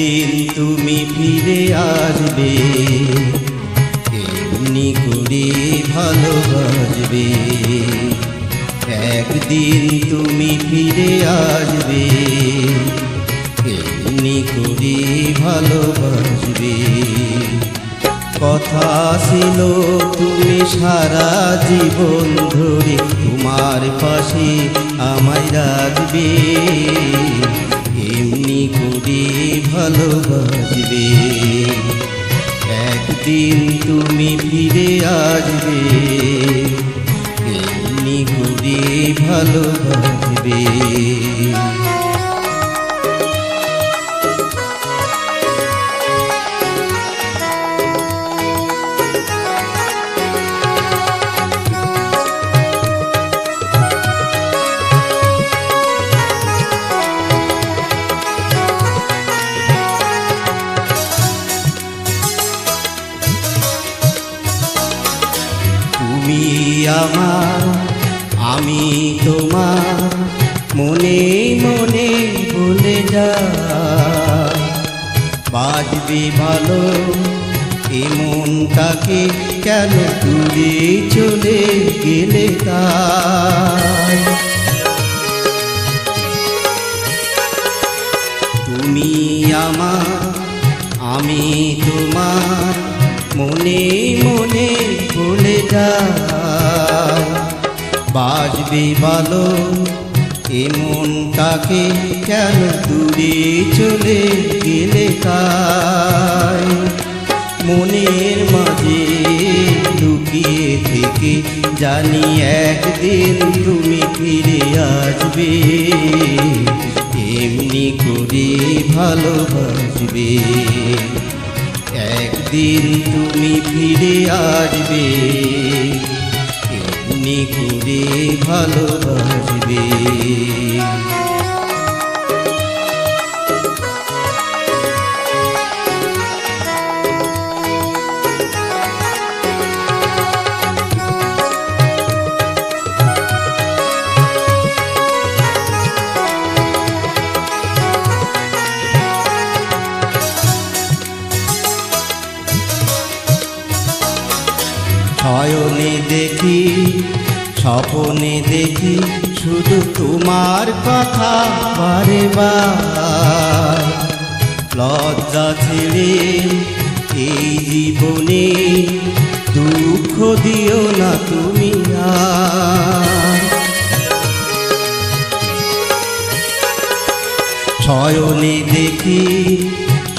একদিন তুমি ফিরে আসবে এমনি করে ভালোবাসবে একদিন তুমি ফিরে আসবে এমনি করে ভালোবাসবে কথা ছিল, তুমি সারা জীবন ধরে তোমার পাশে আমায় রাখবে। ভালোবাসবে একদিন তুমি ফিরে আসবে। তুমি আমার, আমি তোমার, মনে মনে বলে যা। বাজবে ভালো এমন তাকে কেন দূরে চলে গেলে তাই? তুমি আমার, আমি তোমার, মনে মনে যা। বাজবে ভালো এমনটাকে কেন দূরে চলে গেলে তাই? মনের মাঝে লুকিয়ে থেকে জানি একদিন তুমি ফিরে আসবে। এমনি করে ভালোবাসবে। একদিন তুমি ফিরে আসবে এমনি করে ভালোবাসবে। শয়নে দেখি, স্বপনে দেখি শুধু তোমার কথা বারে বার। লজ্জা ছেড়ে এই জীবনে দুঃখ দিও না তুমি শয়নে দেখি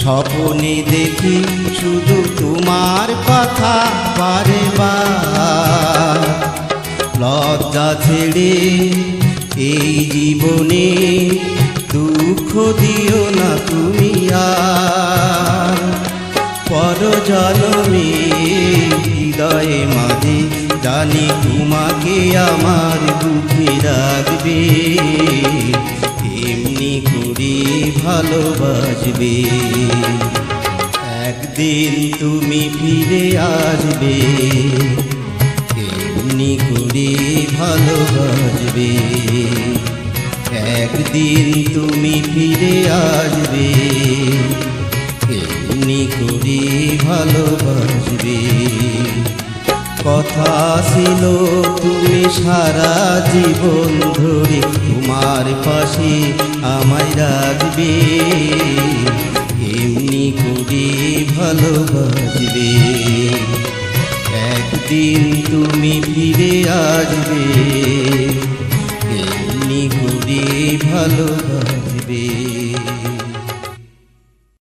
স্বপনে দেখি শুধু তোমার কথা বারে বার লজ্জা ছেড়ে এই জীবনে দুঃখ দিও না তুমি আর। পর জন্মে হৃদয়ে মাঝে জানি তোমাকে আমার বুকে রাখবে। এমনি করে ভালোবাসবে। একদিন তুমি ফিরে আসবে, এমনি করে ভালোবাসবে। একদিন তুমি ফিরে আসবে, এমনি করে ভালোবাসবে। কথা ছিল, তুমি সারা জীবন ধরে তোমার পাশে আমায় রাখবে। এমনি করে ভালোবাসবে। একদিন তুমি ফিরে আসবে। এমনি করে ভালোবাসবে।